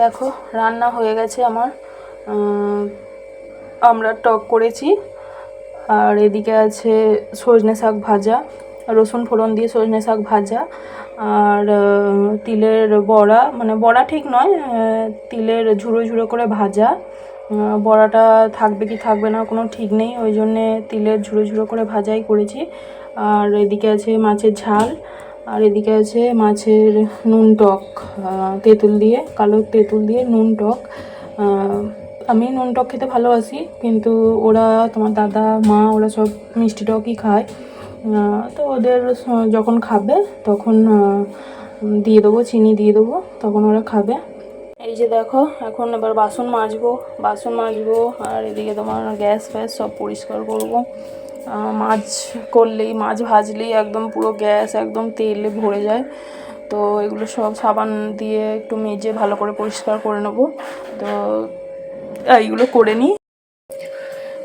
দেখো, রান্না হয়ে গেছে আমার। আমরা টক করেছি। আর এদিকে আছে সজনে শাক ভাজা, রসুন ফোড়ন দিয়ে সজনে শাক ভাজা। আর তিলের বড়া মানে বড়া ঠিক নয় তিলের ঝুড়ো ঝুড়ো করে ভাজা। বড়াটা থাকবে কি থাকবে না কোনো ঠিক নেই, ওই জন্যে তিলের ঝুড়ো ঝুড়ো করে ভাজাই করেছি। আর এদিকে আছে মাছের ঝাল। আর এদিকে আছে মাছের নুন টক তেঁতুল দিয়ে, কালো তেঁতুল দিয়ে নুন টক। আমি নুন টক খেতে ভালোবাসি, কিন্তু ওরা, তোমার দাদা, মা, ওরা সব মিষ্টি টকই খায়। তো ওদের যখন খাবে, তখন দিয়ে দেবো, চিনি দিয়ে দেবো, তখন ওরা খাবে। এই যে দেখো, এখন এবার বাসন মাজবো বাসন মাজবো, আর এদিকে তোমার গ্যাস ফ্যাস সব পরিষ্কার করব। মাছ করলেই, মাছ ভাজলেই একদম পুরো গ্যাস, একদম তেলে ভরে যায়। তো এগুলো সব সাবান দিয়ে একটু মেজে ভালো করে পরিষ্কার করে নেব। তো এইগুলো করে নিই।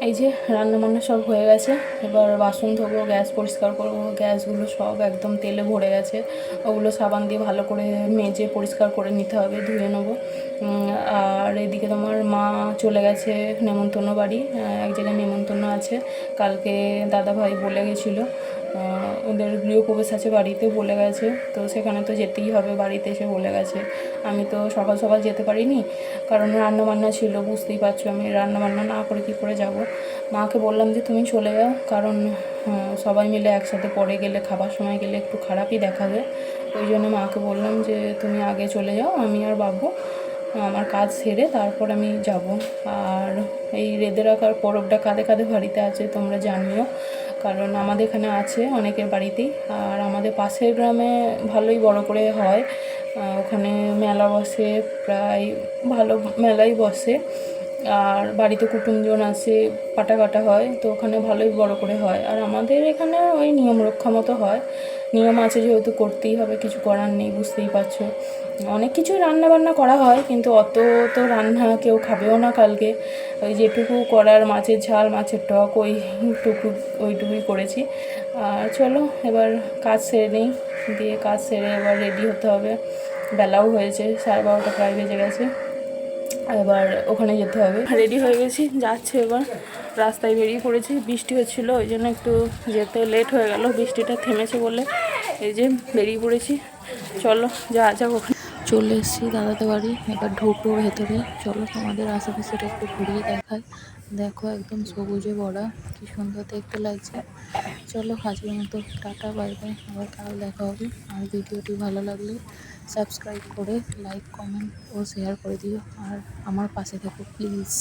এই যে রান্না বান্না সব হয়ে গেছে। এবার বাসন ধোবো, গ্যাস পরিষ্কার করব, গ্যাসগুলো সব একদম তেলে ভরে গেছে। ওগুলো সাবান দিয়ে ভালো করে মেজে পরিষ্কার করে নিতে হবে, ধুয়ে নেব। আর এদিকে তোমার মা চলে গেছে নেমন্তন্ন বাড়ি এক জায়গায় নেমন্তন্ন আছে। কালকে দাদা ভাই বলে গেছিল ওদের গৃহপ্রবেশ আছে বাড়িতে বলে গেছে। তো সেখানে তো যেতেই হবে, বাড়িতে এসে বলে গেছে। আমি তো সকাল সকাল যেতে পারিনি, কারণ রান্নাবান্না ছিল, বুঝতেই পারছ আমি, রান্নাবান্না না করে কী করে যাব? মাকে বললাম যে তুমি চলে যাও, কারণ সবাই মিলে একসাথে পরে গেলে, খাবার সময় গেলে একটু খারাপই দেখাবে ওই জন্য মাকে বললাম যে তুমি আগে চলে যাও, আমি আর বাবু, আমার কাজ সেরে তারপর আমি যাব। আর এই রেঁধে রাখার পরবটা কাঁধে কাঁধে বাড়িতে আছে, তোমরা জানিও, কারণ আমাদের এখানে আছে অনেকের বাড়িতেই। আর আমাদের পাশের গ্রামে ভালোই বড় করে হয় ওখানে মেলা বসে, প্রায় ভালো মেলাই বসে। আর বাড়িতে কুটুমজন আসে পাটা কাটা হয়, তো ওখানে ভালোই বড় করে হয়। আর আমাদের এখানে ওই নিয়ম রক্ষা মতো হয়। নিয়ম আছে যেহেতু করতেই হবে, কিছু করার নেই, বুঝতেই পারছ। অনেক কিছুই রান্না বান্না করা হয়, কিন্তু অত তো রান্না কেউ খাবেও না কালকে। ওই যেটুকু করার মাছের ঝাল, মাছের টক ওইটুকু ওইটুকুই করেছি। আর চলো, এবার কাজ সেরে নিই। দিয়ে কাজ সেরে এবার রেডি হতে হবে। বেলাও হয়েছে, সাড়ে বারোটা প্রায় বেজে গেছে। এবার ওখানে যেতে হবে। রেডি হয়ে গেছি, যাচ্ছে এবার। রাস্তায় বেরিয়ে পড়েছি, বৃষ্টি হচ্ছিল, ওই জন্য একটু যেতে লেট হয়ে গেল, বৃষ্টিটা থেমেছে বলে। এই যে বেরিয়ে পড়েছি, চলো যা যাক ওখানে। চলে এসেছি দাদাদের বাড়ি, এবার ঢুকবো ভেতরে। চলো তোমাদের আশেপাশেটা একটু ঘুরিয়ে দেখায় দেখো একদম সবুজে ভরা, কি সুন্দর দেখতে লাগছে। চলো আজকের মতো টাটা, বাই বাই। আবার কাল দেখা হবে। আর ভিডিওটি ভালো লাগলে সাবস্ক্রাইব করে লাইক কমেন্ট ও শেয়ার করে দিও। আর আমার পাশে থাকো প্লিজ